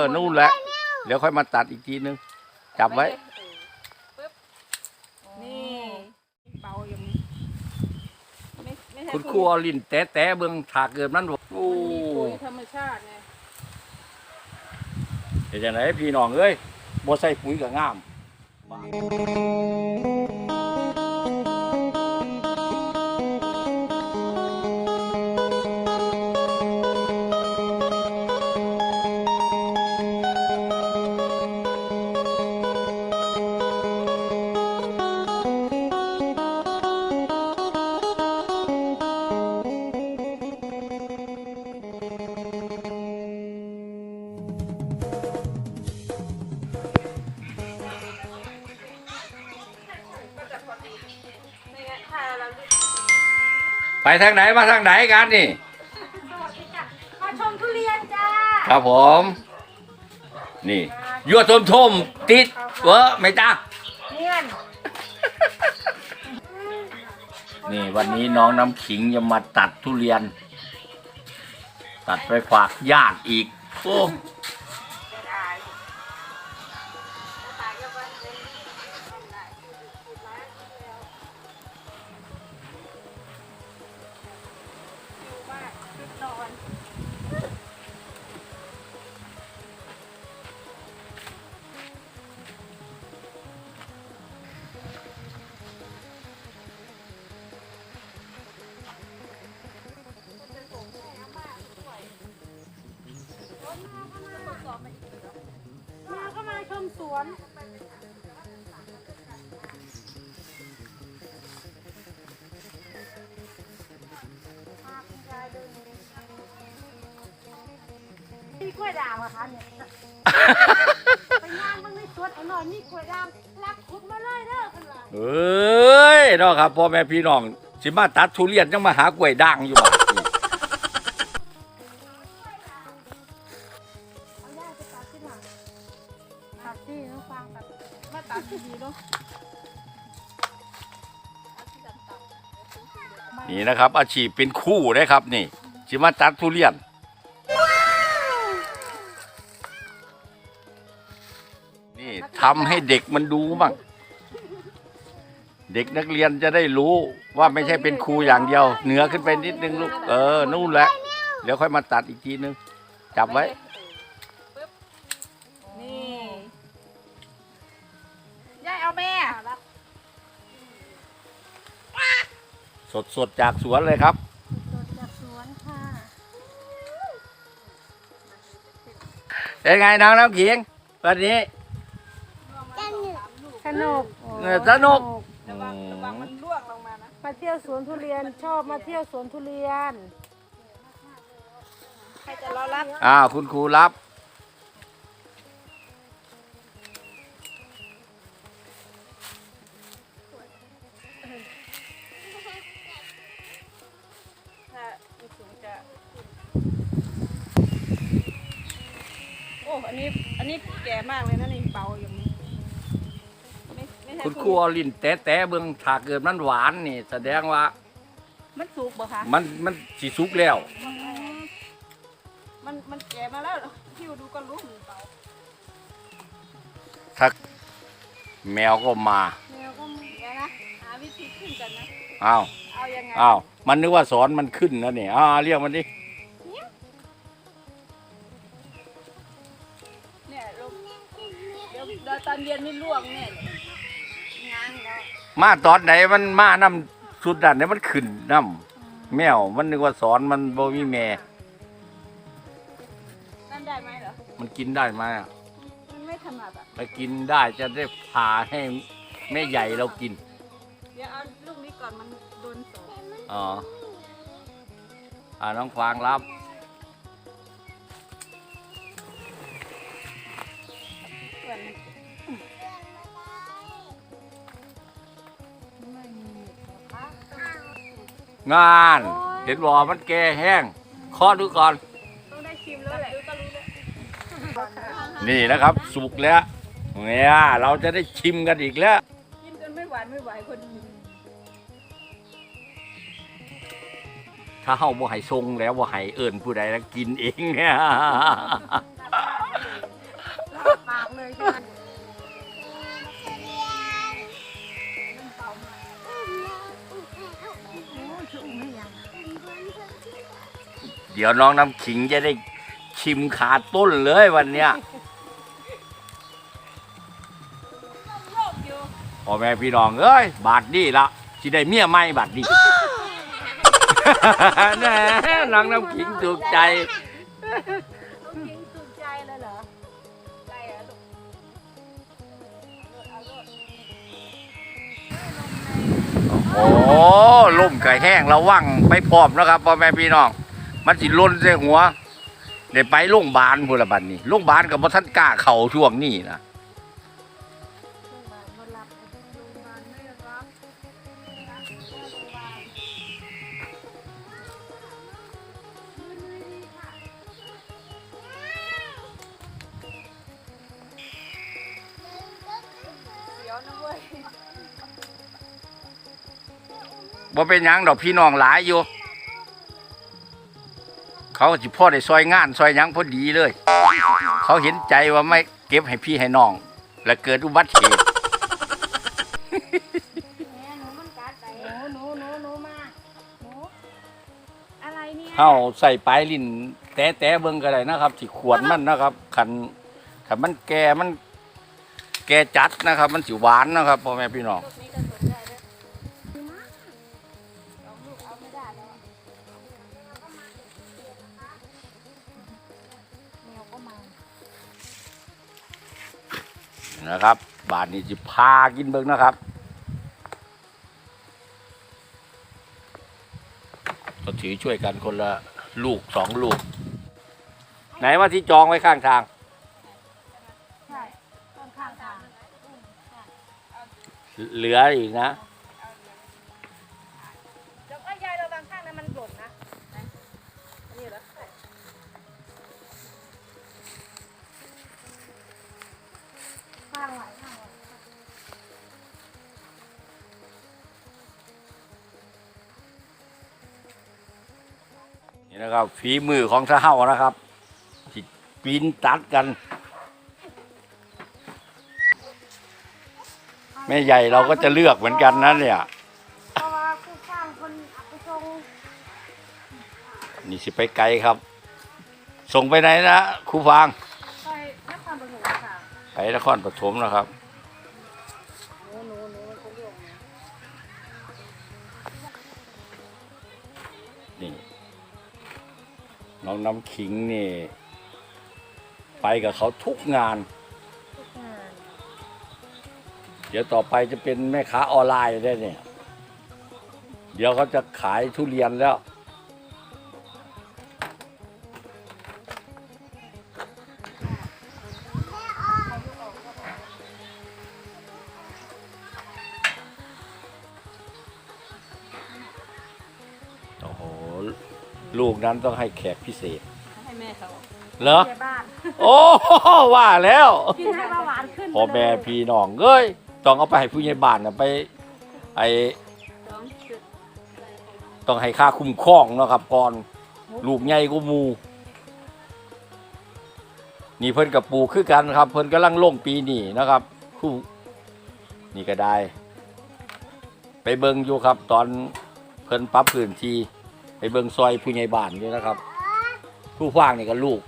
อนู่นแหละ เดี๋ยวค่อยมาตัดอีกทีนึง จับไว้ปึ๊บนี่เบาอย่างนี้ไม่ไม่ใช่คุณครูเอาลิ้นแตะแตะเบิ่งถากเกิดมันบอกโอ้มีปุ๋ยธรรมชาติไงเดี๋ยวจังไหนพี่น้องเอ้ยบ่ใส่ปุ๋ยก็งาม ไปทางไหนมาทางไหนกันนี่ มาชมทุเรียนจ้าครับผม นี่ยั่วทมทมๆติดเวอะไม่ตาเนียนนี่วันนี้น้องน้ำขิงจะมาตัดทุเรียน ตัดไปฝากญาติอีก โอ้ ล้วยด่างเหรอคะเนี่ยไปย่างมันไม่สวนเอาหน่อยมีกล้วยด่างรักขุดมาเลยเด้อคุณล่ะเอ้ยเนาะครับพ่อแม่พี่น้องสิมาตัดทุเรียนยังมาหากล้วยด่างอยู่บ่ะเอาย่าไปตัดขึ้นมาตัดที่น้องฟางตัดมาตัดดีเนาะนี่นะครับ อาชีพเป็นคู่นะครับนี่สิมาตัดทุเรียน ทำให้เด็กมันดูบ้างเด็กนักเรียนจะได้รู้ว่าไม่ใช่เป็นครูอย่างเดียว เหนือขึ้นไปนิดนึงลูกเออนู่นแหละเดี๋ยวค่อยมาตัดอีกทีนึงจับไว้ปึ๊บนี่ยายเอาแม่สดสดๆจากสวนเลยครับ สดจากสวนค่ะเป็นไงน้องน้ำขิงวันนี้ส นุกเออสนุกระวังระวังมันร่วงลงมานะมาเที่ยวสวนทุเรียนชอบมาเที่ยวสวนทุเรียน ใครจะรอรับอ้าวคุณครูรับ ไม่ใช่คุณครูเอาลิ้นแตะแตะเบิ่งถ้าเกิดมันหวานนี่ แสดงว่ามันสุกบ่คะมันมันสีสุกแล้ว มันมันแก่มาแล้วคิวดูก็รู้มันเบาถ้าแมวก็มาแมวก็มีเดี๋ยวนะหาวิธีขึ้นกันนะอ้าวเอายังไงอ้าวมันนึกว่าสอนมันขึ้นนะนี่อ้าเรียกมันดิเนี่ยลงเดี๋ยวเดี๋ยวตอนเย็นนี่ล่วงเนี่ยงานแล้ว มาตอนไหนมันมาน้ำสุดดันเนี่ยมันขึ้นน้ำแมวมันนึกว่าสอนมันบ่มีแม่นั่นได้ไหมเหรอ มันกินได้ไหมอะมันไม่ถนัดอะถ้ากินได้จะได้ผ่าให้แม่ใหญ่เรากิน เดี๋ยวเอาลูกนี้ก่อนมันโดนสองอ๋ออ่าน้องฟางรับ งาน เห็นบ่มันแก่แห้งข้อดูก่อน ต้องได้ชิมแล้วแหละดูก็รู้แล้วนี่นะครับ สุกแล้วเนี่ยเราจะได้ชิมกันอีกแล้ว กินจนไม่หวานไม่ไหวคนกินถ้าเฮาบ่ให้ทรงแล้วบ่ให้เอิ้นผู้ใดแล้วกินเองเนี่ย ดี๋ยวน้องน้ำขิงจะได้ชิมขาต้นเลยวันเนี้ยโลกอยู่พ่อแม่พี่น้องเอ้ย บาทนี่ละสิได้เมียใหม่บาทนี่แน่น้องน้ำขิงถูกใจ น้องยิงถูกใจเลยเหรอไรอะลูกโอ้ล่มไก่แห้งระวังไปพร้อมนะครับพ่อแม่พี่น้อง มันสิล่นใส่หัวเดี๋ยวไปโรงพยาบาลพูดละบัดนี้โรงพยาบาลกับบ่ท่านกล้าเข้าช่วงนี้นะโรงพยาบาลมารับโรงพยาบาลไม่รับรับโรงพยาบาลมือมือดีค่ะเดี๋ยวนะเว้ยบ่เป็นหยังดอกพี่น้องหลายอยู่ เขาสิพ่อได้ซอยงานซอยหยังพอดีเลย เขาเห็นใจว่าไม่เก็บให้พี่ให้น้อง แล้วเกิดอุบัติเหตุ แม่หนูมันกัดไปหนูหนูหนูหนูมาหนูอะไรเนี่ยเฮาใส่ปลายลิ้นแตะแตะเบิ่งก็ได้นะครับที่ขวดมันนะครับคันคันมันแก่มัน แก่จัดนะครับ มันสิหวานนะครับพ่อแม่พี่น้อง นะครับ บาทนี้สิพากินเบิ่งนะครับก็ถือช่วยกันคนละลูกสองลูก ไหนว่าที่จองไว้ข้างทาง ใช่ต้นข้างทาง เหลืออีกนะ นี่นะครับ ฝีมือของทหารนะครับที่ปีนตัดกัน แม่ใหญ่เราก็จะเลือกเหมือนกันนะเนี่ยเพราะว่าผู้สร้างคนเอาไปส่งนี่สิไปไกลครับ ส่งไปไหนนะครูฟาง ไปนครปฐมค่ะไปนครปฐมนะครับ น้องน้ำขิงนี่ ไปกับเขาทุกงาน ทุกงาน เดี๋ยวต่อไปจะเป็นแม่ค้าออนไลน์ได้เนี่ย เดี๋ยวเขาจะขายทุเรียนแล้ว นั้นต้องให้แขกพิเศษ ให้แม่เขาเหรอ ในบ้านโอ้ว่าแล้วกินให้เบาหวานขึ้นพ่อแม่พี่น้องเอ้ยต้องเอาไปให้ผู้ใหญ่บ้านนะไป ไอสองจุดต้องให้ค่าคุ้มครองเนาะครับก่อนลูกใหญ่กูมูนี่เพิ่นกับปูคือกันครับ เพิ่นกำลังลงปีนี้นะครับคู่นี่ก็ได้ ไปเบิงอยู่ครับ ตอนเพิ่นปรับพื้นที่ ไปเบิงซอยผู้ใหญ่บ้านนี่นะครับ ผู้ฟางนี่ก็ลูก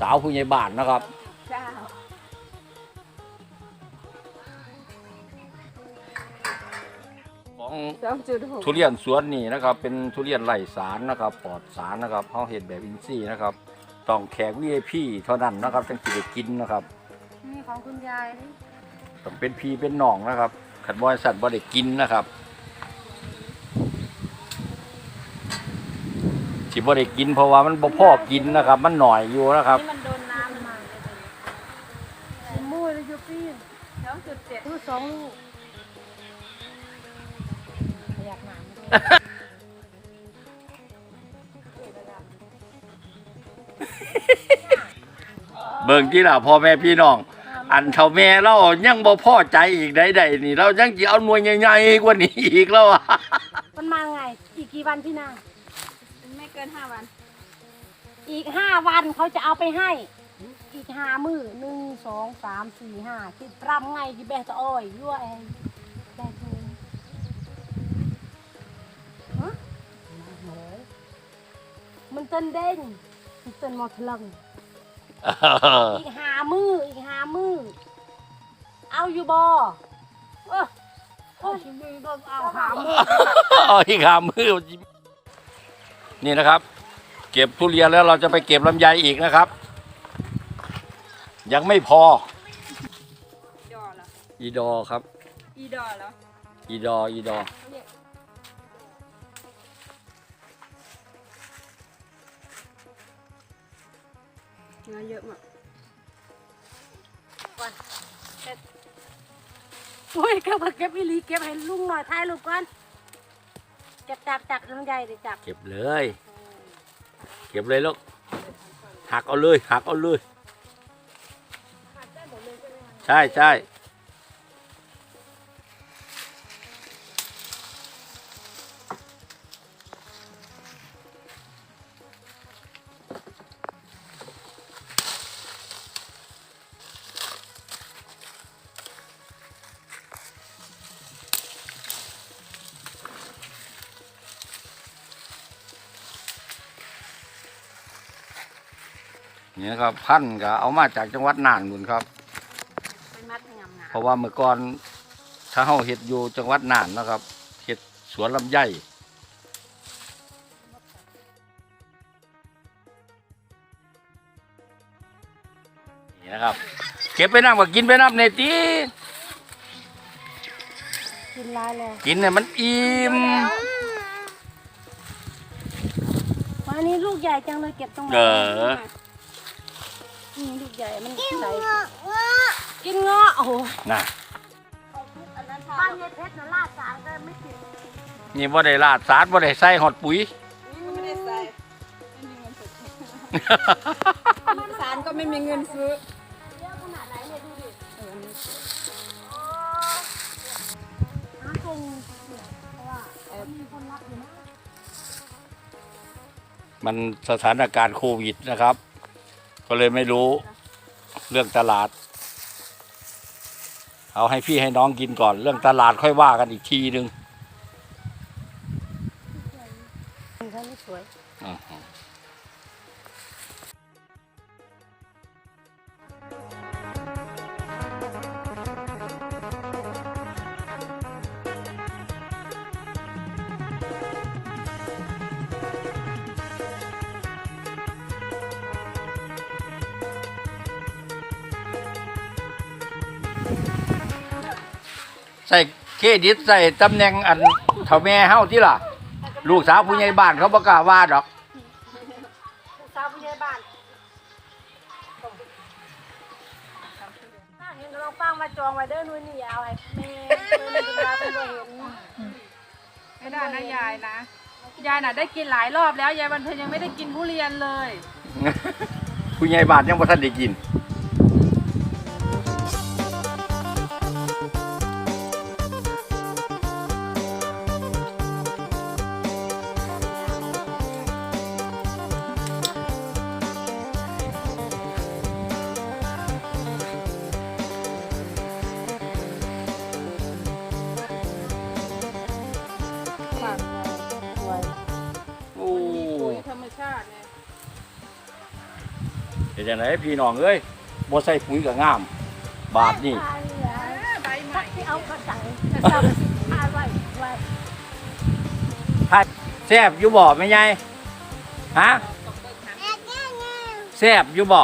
สาวผู้ใหญ่บ้านนะครับเก้าของสองจุดหกทุเรียนสวนนี่นะครับ เป็นทุเรียนไร้สารนะครับปลอดสารนะครับเขาเห็นแบบอินทรีย์นะครับ ต้องแขก VIP เท่านั้นนะครับจึงจะได้กินนะครับ นี่ของคุณยายนี่ ต้องเป็นพี่เป็นน้องนะครับขันบริษัทบ่ได้กินนะครับ ที่บ่ได้กินเพราะว่ามันบ่พอกินนะครับ มันหน่อยอยู่นะครับ นี่มันโดนน้ำมาชิมมุ้ยเลยยูปี้สองจุดเจ็ดดูสองลูกอยากหนามด้วยเบิ่งที่ล่ะพ่อแม่พี่น้อง อันเท่าแม่เรายังบ่พอใจอีกใดๆนี่ เรายังสิเอาหน่วยใหญ่ๆกว่านี้อีกแล้วอะมันมาไง อีกกี่วันพี่นางไม่ เกินห้าวัน อีกห้าวันเขาจะเอาไปให้ อีกห้ามือหนึ่งสองสามสี่ห้าคิดปรำไงกี่แบบตะอ้อยยั่วเองแบบนี้ฮะมันต้นเด้งต้นมอทะลัง อีกหามืออีกหามือเอาอยู่บ่เออโอ้ยมือก็เอาหามือเอาอีกขามือ นี่นะครับ เก็บทุเรียนแล้วเราจะไปเก็บลำไยอีกนะครับ ยังไม่พอ ดอเหรออีดอครับ อีดอเหรออีดออีดอเนื้อเยอะมากโอ้ยเก็บเก็บอีหลีเก็บให้ลุงหน่อยถ่ายรูปก่อน เก็บจับจับลำไยดิจับเก็บเลย เก็บเลยลูกหักเอาเลยหักเอาเลย ใช่ใช่ นี่ยครับพันธุ์ก็เอามาจากจังหวัดน่านนู่นครับ เป็นมัดงามงาเพราะว่าเมื่อก่อนถ้าเฮาเฮ็ดอยู่จังหวัดน่านนะครับเฮ็ดสวนลำไยนี่นะครับ เก็บไปน้ำก็กินไปน้ำในตีกินลายแล้วกินเนี่ยมันอิ่มวันนี้ลูกใหญ่จังเลยเก็บตรงไหนเออ นี่ลูกใหญ่มันใส่กินเงาะโอ้โหน่ะบ้านยายเพชรน่ะลาดสารก็ไม่ติดนี่บ่ได้ลาดสารบ่ได้ใส่หอดปุ๋ยไม่ได้ใส่ไม่มีเงินสดสารก็ไม่มีเงินซื้อเยอะขนาดไหนเนี่ยดูดิเอออันนี้หาคงเนี่ยเพราะว่าเออมีคนรับอยู่นะมันสถานการณ์โควิดนะครับ ก็เลยไม่รู้เรื่องตลาด เอาให้พี่ให้น้องกินก่อน เรื่องตลาดค่อยว่ากันอีกทีหนึ่งท่านนี้สวยอื้อ เครดิตใส่ตำแหน่งอันเท่าแม่เฮาที่ล่ะ ลูกสาวผู้ใหญ่บ้านเขาประกล้าว่าดอก ลูกสาวผู้ใหญ่บ้านถ้าเห็นเราฟังมาจองไว้เด้อนู่นนี่เอาให้แม่เพิ่นเป็นยาเป็นบ่เห็นไม่ได้นะยายนะ ยายน่ะได้กินหลายรอบแล้ว ยายวันเพ็ญยังไม่ได้กินทุเรียนเลย ผู้ใหญ่บ้านยังบ่ทันได้กิน มชาติไงเป็นจังไดพี่น้องเอ้ยบ่ใส่ปุ๋ยก็งาม บาทนี่ตายแล้วใบใหม่ที่เอากระสังกระสังพาไว้ไว้ถ้าแซ่บอยู่บ่แม่ใหญ่ฮะแซ่บอยู่บ่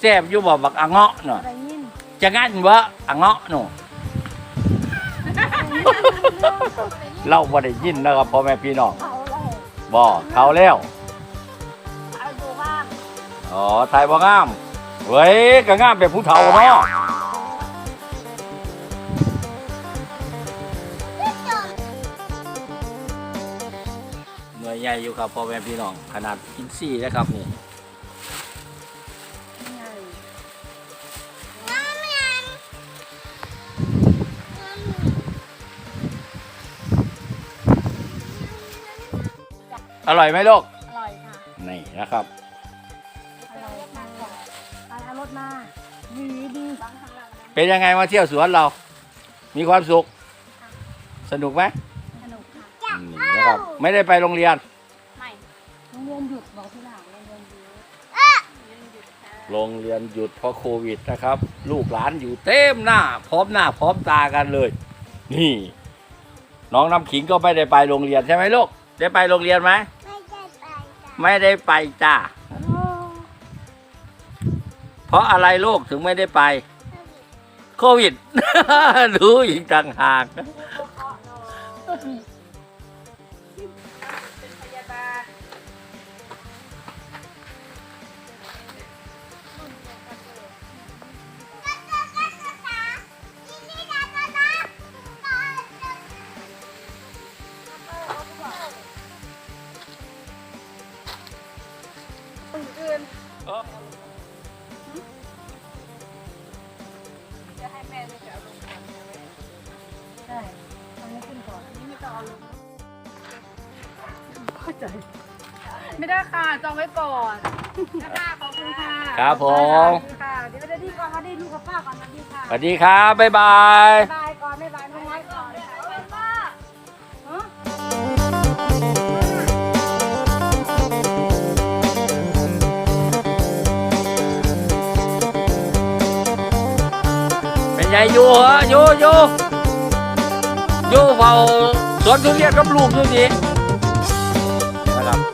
แซ่บอยู่บ่บักอะเงาะเนาะอะไรยินจะงั้นบ่อะเงาะเนาะเราบ่ได้ยินนะครับพ่อแม่พี่น้องเขาเลย บ่เขาแล้วเอาดูบ้างอ๋อไทยบ่งามเว้ยก็งามแบบผู้เฒ่าเนาะหน่วยใหญ่อยู่ครับพ่อแม่พี่น้องขนาดอินซี่นะครับนี่ อร่อยไหมลูก อร่อยค่ะนี่นะครับอร่อยค่ะไปเอารถมาดีดีเป็นยังไงมาเที่ยวสวนเรา มีความสุข สนุกไหมสนุกค่ะนี่นะครับ ไม่ได้ไปโรงเรียน ไม่รียนหยุดบอกที่หลังโรงเรียนหยุดโรงเรียนหยุดเพราะโควิดนะครับ ลูกหลานอยู่เต็มหน้า พร้อมหน้า พร้อมตากันเลย นี่ น้องน้ำขิงก็ไม่ได้ไปโรงเรียนใช่ไหมลูก ได้ไปโรงเรียนไหม ไม่ได้ไปจ้า เพราะอะไรลูกถึงไม่ได้ไป โควิด รู้อีกต่างหาก ใจ ไม่ได้ค่ะ จองไว้ก่อนนะคะขอบคุณค่ะครับผม ขอบคุณค่ะเดี๋ยวจะดีก่อนมาดีลูกกับป้าก่อนมาดีค่ะสวัสดีครับ บ๊ายบาย บายก่อนไม่บายน้องน้อยก่อนป้าฮะเป็นไงอยู่เหรออยู่อยู่อยู่เฝ้าสวนทุเรียนกับลูกอยู่นี่ นะครับ